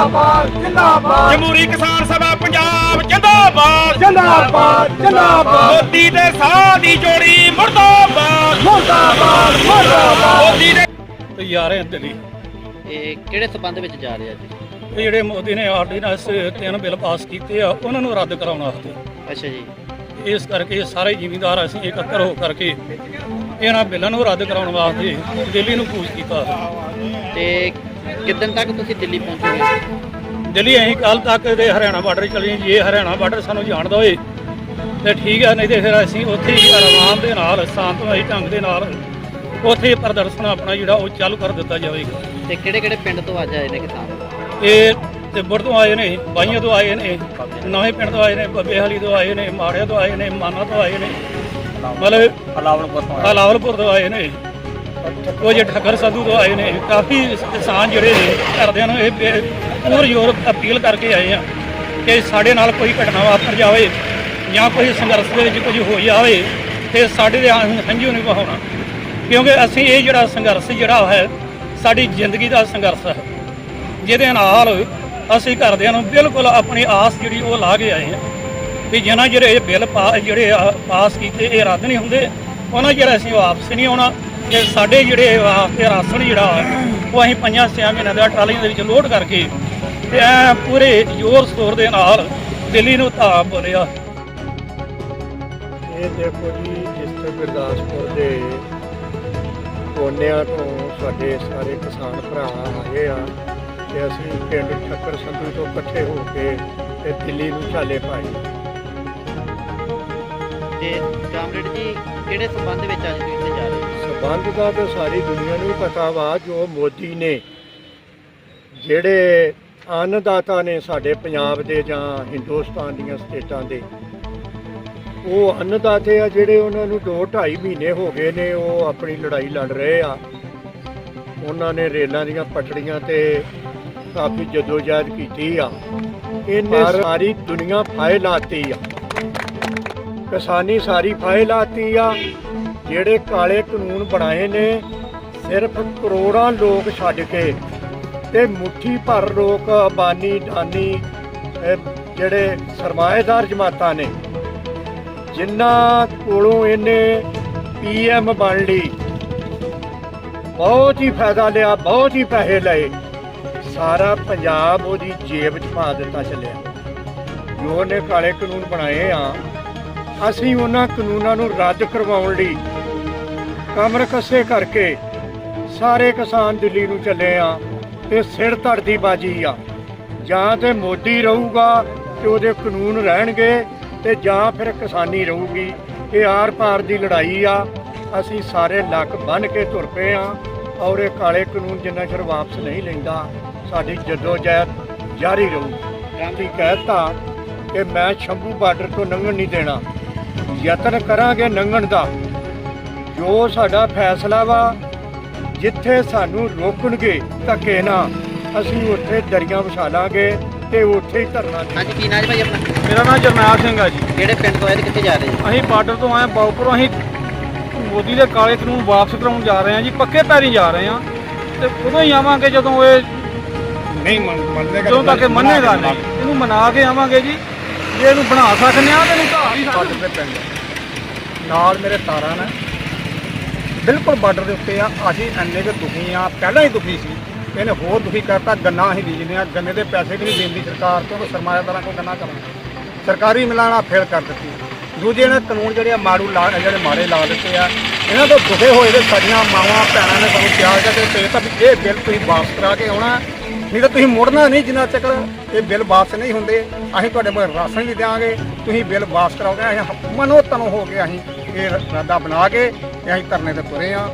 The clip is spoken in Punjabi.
ਜਿੰਦਾਬਾਦ ਜਿੰਦਾਬਾਦ। ਜਮਹੂਰੀ ਕਿਸਾਨ ਸਭਾ ਪੰਜਾਬ ਜਿੰਦਾਬਾਦ। ਜਿੰਦਾਬਾਦ ਜਿੰਦਾਬਾਦ। ਮੋਦੀ ਦੇ ਸਾਹ ਦੀ ਜੋੜੀ ਮੁਰਦਾਬਾਦ। ਮੁਰਦਾਬਾਦ ਮੁਰਦਾਬਾਦ। ਮੋਦੀ ਦੇ ਤੇ ਜਾ ਰਹੇ ਹਾਂ ਦਿੱਲੀ ਇਹ ਕਿਹੜੇ ਸਬੰਧ ਵਿੱਚ ਜਾ ਰਹੇ ਆ ਜੀ? ਇਹ ਜਿਹੜੇ ਮੋਦੀ ਨੇ ਆਰਡੀਨੈਂਸ ਤਿੰਨ ਬਿੱਲ ਪਾਸ ਕੀਤੇ ਆ ਉਹਨਾਂ ਨੂੰ ਰੱਦ ਕਰਾਉਣ ਵਾਸਤੇ। ਅੱਛਾ ਜੀ। ਇਸ ਕਰਕੇ ਸਾਰੇ ਜ਼ਿਮੀਂਦਾਰ ਅਸੀਂ ਇਕੱਤਰ ਹੋ ਕਰਕੇ ਇਹਨਾਂ ਬਿੱਲਾਂ ਨੂੰ ਰੱਦ ਕਰਾਉਣ ਵਾਸਤੇ ਦਿੱਲੀ ਨੂੰ ਕੂਚ ਕੀਤਾ। ਤੇ ਕਿਦਨ ਤੱਕ ਤੁਸੀਂ ਦਿੱਲੀ ਪਹੁੰਚੋਗੇ? ਦਿੱਲੀ ਅਸੀਂ ਕੱਲ ਤੱਕ ਦੇ ਹਰਿਆਣਾ ਬਾਰਡਰ ਚਲੇ ਜੇ ਹਰਿਆਣਾ ਬਾਰਡਰ ਸਾਨੂੰ ਜਾਣਦਾ ਹੋਏ ਤੇ ਠੀਕ ਹੈ ਨਹੀਂ ਤੇ ਫਿਰ ਅਸੀਂ ਉੱਥੇ ਹੀ ਆਰਾਮ ਦੇ ਨਾਲ ਸ਼ਾਂਤਮਈ ਢੰਗ ਦੇ ਨਾਲ ਉੱਥੇ ਪ੍ਰਦਰਸ਼ਨ ਆਪਣਾ ਜਿਹੜਾ ਉਹ ਚਾਲੂ ਕਰ ਦਿੱਤਾ ਜਾਵੇਗਾ। ਤੇ ਕਿਹੜੇ ਕਿਹੜੇ ਪਿੰਡ ਤੋਂ ਅੱਜ ਆਏ ਨੇ ਕਿਸਾਨ? ਇਹ ਤਿੱਬੜ ਤੋਂ ਆਏ ਨੇ ਬਾਈਆਂ ਤੋਂ ਆਏ ਨੇ ਨਵੇਂ ਪਿੰਡ ਤੋਂ ਆਏ ਨੇ ਬੱਬੇਹਾਲੀ ਤੋਂ ਆਏ ਨੇ ਮਾੜਿਆ ਤੋਂ ਆਏ ਨੇ ਮਾਨਾ ਤੋਂ ਆਏ ਨੇ ਮਤਲਬ ਹਲਾਵਲਪੁਰ ਤੋਂ ਹਲਾਵਲਪੁਰ ਤੋਂ ਆਏ ਨੇ। ਉਹ ਜੇ ਠੱਕਰ ਸਾਧੂ ਤੋਂ ਆਏ ਨੇ। ਕਾਫੀ ਕਿਸਾਨ ਜਿਹੜੇ ਨੇ ਘਰਦਿਆਂ ਨੂੰ ਇਹ ਪੂਰ ਜ਼ੋਰ ਅਪੀਲ ਕਰਕੇ ਆਏ ਆ ਕਿ ਸਾਡੇ ਨਾਲ ਕੋਈ ਘਟਨਾ ਵਾਪਰ ਜਾਵੇ ਜਾਂ ਕੋਈ ਸੰਘਰਸ਼ ਦੇ ਵਿੱਚ ਕੁਝ ਹੋ ਜਾਵੇ, ਤੇ ਸਾਡੇ ਦੇ ਹੰ- ਹੰਝੂ ਨਹੀਂ ਵਹਾਉਣਾ। ਕਿਉਂਕਿ ਅਸੀਂ ਇਹ ਜਿਹੜਾ ਸੰਘਰਸ਼ ਜਿਹੜਾ ਹੈ, ਸਾਡੀ ਜ਼ਿੰਦਗੀ ਦਾ ਸੰਘਰਸ਼ ਹੈ। ਜਿਹਦੇ ਨਾਲ ਅਸੀਂ ਘਰਦਿਆਂ ਨੂੰ ਬਿਲਕੁਲ ਆਪਣੀ ਆਸ ਜਿਹੜੀ ਉਹ ਲਾ ਕੇ ਆਏ ਹਾਂ ਵੀ ਜਿਨ੍ਹਾਂ ਜਿਹੜੇ ਇਹ ਬਿੱਲ ਪਾ ਜਿਹੜੇ ਪਾਸ ਕੀਤੇ, ਇਹ ਰੱਦ ਨਹੀਂ ਹੁੰਦੇ, ਉਹਨਾਂ ਜਿਹੜਾ ਅਸੀਂ ਵਾਪਸ ਨਹੀਂ ਆਉਣਾ। ਤੇ ਸਾਡੇ ਜਿਹੜੇ ਵਾਸਤੇ ਰਾਸ਼ਨ ਜਿਹੜਾ ਉਹ ਅਸੀਂ ਪੰਜਾਂ ਛੇ ਮਹੀਨਿਆਂ ਦਾ ਟਰਾਲੀਆਂ ਦੇ ਵਿੱਚ ਲੋਡ ਕਰਕੇ ਤੇ ਐ ਪੂਰੇ ਜ਼ੋਰ ਸ਼ੋਰ ਦੇ ਨਾਲ ਦਿੱਲੀ ਨੂੰ ਧਾ ਬੋਲਿਆ ਇਹ ਦੇਖੋ ਜੀ ਜਿਸ ਗੁਰਦਾਸਪੁਰ ਦੇ ਕੋਨਿਆਂ ਤੋਂ ਸਾਡੇ ਸਾਰੇ ਕਿਸਾਨ ਭਰਾ ਆਏ ਆ ਤੇ ਅਸੀਂ ਪਿੰਡ ਠੱਕਰ ਸੰਧੂ ਤੋਂ ਇਕੱਠੇ ਹੋ ਕੇ ਤੇ ਦਿੱਲੀ ਨੂੰ ਚਾਲੇ ਪਾਏ। ਤੇ ਕਾਮਰੇਡ ਜੀ ਕਿਹੜੇ ਸਬੰਧ ਵਿੱਚ ਅੱਜ ਤੁਸੀਂ? ਸਬੰਧ ਦਾ ਤਾਂ ਸਾਰੀ ਦੁਨੀਆ ਨੂੰ ਪਤਾ ਵਾ ਜੋ ਮੋਦੀ ਨੇ ਜਿਹੜੇ ਅੰਨਦਾਤਾ ਨੇ ਸਾਡੇ ਪੰਜਾਬ ਦੇ ਜਾਂ ਹਿੰਦੁਸਤਾਨ ਦੀਆਂ ਸਟੇਟਾਂ ਦੇ ਉਹ ਅੰਨਦਾਤੇ ਆ ਜਿਹੜੇ ਉਹਨਾਂ ਨੂੰ 2 2.5 ਮਹੀਨੇ ਹੋ ਗਏ ਨੇ ਉਹ ਆਪਣੀ ਲੜਾਈ ਲੜ ਰਹੇ ਆ। ਉਹਨਾਂ ਨੇ ਰੇਲਾਂ ਦੀਆਂ ਪਟੜੀਆਂ ਤੇ ਕਾਫੀ ਜਦੋਜਹਿਦ ਕੀਤੀ ਆ। ਇਹਨੇ ਸਾਰੀ ਦੁਨੀਆ ਫਾਇ ਲਾਤੀ ਆ। ਕਿਸਾਨੀ ਸਾਰੀ ਫਾਇ ਲਾਤੀ ਆ। ਜਿਹੜੇ ਕਾਲੇ ਕਾਨੂੰਨ ਬਣਾਏ ਨੇ, ਸਿਰਫ ਕਰੋੜਾਂ ਲੋਕ ਛੱਡ ਕੇ ਤੇ ਮੁੱਠੀ ਭਰ ਲੋਕ ਅਬਾਨੀ, ਦਾਨੀ ਜਿਹੜੇ ਸਰਮਾਏਦਾਰ ਜਮਾਤਾਂ ਨੇ, ਜਿਨ੍ਹਾਂ ਕੋਲੋਂ ਇਹਨੇ ਪੀਐਮ ਬਣ ਲਈ। ਬਹੁਤ ਹੀ ਫਾਇਦਾ ਲਿਆ, ਬਹੁਤ ਹੀ ਪੈਸੇ ਲਏ। ਸਾਰਾ ਪੰਜਾਬ ਉਹਦੀ ਜੇਬ 'ਚ ਪਾ ਦਿੱਤਾ ਚੱਲਿਆ। ਜੋ ਉਹਨੇ ਕਾਲੇ ਕਾਨੂੰਨ ਬਣਾਏ ਆ, ਅਸੀਂ ਉਹਨਾਂ ਕਾਨੂੰਨਾਂ ਨੂੰ ਰੱਦ ਕਰਵਾਉਣ ਲਈ ਕਮਰ ਕੱਸੇ ਕਰਕੇ ਸਾਰੇ ਕਿਸਾਨ ਦਿੱਲੀ ਨੂੰ ਚੱਲੇ ਆ ਤੇ ਸਿਰ ਧੜ ਦੀ ਬਾਜੀ ਆ। ਜਾਂ ਤੇ ਮੋਦੀ ਰਹੂਗਾ ਤੇ ਉਹਦੇ ਕਾਨੂੰਨ ਰਹਿਣਗੇ ਤੇ ਜਾਂ ਫਿਰ ਕਿਸਾਨੀ ਰਹੂਗੀ। ਇਹ ਆਰ ਪਾਰ ਦੀ ਲੜਾਈ ਆ। ਅਸੀਂ ਸਾਰੇ ਲੱਕ ਬੰਨ ਕੇ ਤੁਰ ਪਏ ਆ ਔਰ ਇਹ ਕਾਲੇ ਕਾਨੂੰਨ ਜਿੰਨਾ ਚਿਰ ਵਾਪਸ ਨਹੀਂ ਲੈਂਦਾ, ਸਾਡੀ ਜਦੋਜਹਿਦ ਜਾਰੀ ਰਹੂ। ਗਾਂਧੀ ਕਹਿਤਾ ਕਿ ਮੈਂ ਸ਼ੰਭੂ ਬਾਰਡਰ ਤੋਂ ਲੰਘਣ ਨਹੀਂ ਦੇਣਾ। ਯਤਨ ਕਰਾਂਗੇ ਲੰਘਣ ਦਾ। ਜੋ ਸਾਡਾ ਫੈਸਲਾ ਵਾ ਜਿੱਥੇ ਸਾਨੂੰ ਰੋਕਣਗੇ ਧੱਕੇ ਨਾ ਅਸੀਂ ਉੱਥੇ ਦਰੀਆਂ ਵਿਛਾ ਲਾਂਗੇ ਤੇ ਉੱਥੇ ਹੀ ਧਰਨਾ ਦੇ ਹਾਂਜੀ ਕੀ ਨਾਮ ਹੈ ਭਾਈ ਆਪਣਾ? ਮੇਰਾ ਨਾਮ ਜਰਨੈਲ ਸਿੰਘ ਆ ਜੀ। ਕਿਹੜੇ ਪਿੰਡ ਤੋਂ ਆਏ ਤੇ ਕਿੱਥੇ ਜਾ ਰਹੇ ਜੀ ਅਸੀਂ ਬਾਰਡਰ ਤੋਂ ਆਏ ਬਾਉਪੁਰੋਂ ਅਸੀਂ ਮੋਦੀ ਦੇ ਕਾਲੇ ਕਾਨੂੰਨ ਵਾਪਸ ਕਰਾਉਣ ਜਾ ਰਹੇ ਹਾਂ ਜੀ ਪੱਕੇ ਪੈਰੀ ਜਾ ਰਹੇ ਹਾਂ ਤੇ ਉਦੋਂ ਹੀ ਆਵਾਂਗੇ ਜਦੋਂ ਇਹ ਨਹੀਂ ਮੰਨੇਗਾ ਜਦੋਂ ਤੱਕ ਇਹ ਮੰਨੇਗਾ ਨਹੀਂ ਇਹਨੂੰ ਮਨਾ ਕੇ ਆਵਾਂਗੇ ਜੀ। ਜੇ ਇਹਨੂੰ ਬਣਾ ਸਕਨੇ ਆ ਤੇ ਦੇ ਪਿੰਡ ਨਾਲ ਮੇਰੇ ਤਾਰਾਂ ਨੇ। ਬਿਲਕੁਲ ਬਾਰਡਰ ਦੇ ਉੱਤੇ ਆ। ਅਸੀਂ ਇੰਨੇ ਕੁ ਦੁਖੀ ਆ। ਪਹਿਲਾਂ ਹੀ ਦੁਖੀ ਸੀ। ਇਹਨੇ ਹੋਰ ਦੁਖੀ ਕਰਤਾ। ਗੰਨਾ ਅਸੀਂ ਬੀਜਦੇ ਆ। ਗੰਨੇ ਦੇ ਪੈਸੇ ਵੀ ਨਹੀਂ ਦਿੰਦੀ ਸਰਕਾਰ ਤੋਂ। ਸਰਮਾਇਆਦਾਰਾਂ ਕੋਲ ਗੰਨਾ ਕਰਾਂਗੇ। ਸਰਕਾਰੀ ਮਿਲਾਣਾ ਫੇਲ ਕਰ ਦਿੱਤੀ। ਦੂਜੇ ਨੇ ਕਾਨੂੰਨ ਜਿਹੜੇ ਆ, ਮਾਰੂ ਲਾ ਜਿਹੜੇ ਮਾਰੇ ਲਾ ਦਿੱਤੇ ਆ। ਇਹਨਾਂ ਤੋਂ ਦੁਖੇ ਹੋਏ ਦੇ ਸਾਡੀਆਂ ਮਾਵਾਂ, ਭੈਣਾਂ ਨੇ ਸਾਨੂੰ ਪਿਆਰ ਕਰਕੇ ਭੇਜਤਾ ਵੀ ਇਹ ਬਿੱਲ ਤੁਸੀਂ ਵਾਪਸ ਕਰਾ ਕੇ ਆਉਣਾ। ਨਹੀਂ ਤਾਂ ਤੁਸੀਂ ਮੁੜਨਾ ਨਹੀਂ ਜਿੰਨਾ ਤੱਕ ਇਹ ਬਿੱਲ ਵਾਪਸ ਨਹੀਂ ਹੁੰਦੇ। ਅਸੀਂ ਤੁਹਾਡੇ ਕੋਲ ਰਾਸ਼ਨ ਵੀ ਦੇਵਾਂਗੇ ਤੁਸੀਂ ਬਿੱਲ ਵਾਪਸ ਕਰਾਓਗੇ। ਅਸੀਂ ਮਨੋ ਤਨੋ ਹੋ ਕੇ ਅਸੀਂ ਇਹ ਰਾਦਾ ਬਣਾ ਕੇ ਤੇ ਅਸੀਂ ਧਰਨੇ ਤੇ ਤੁਰੇ ਆ।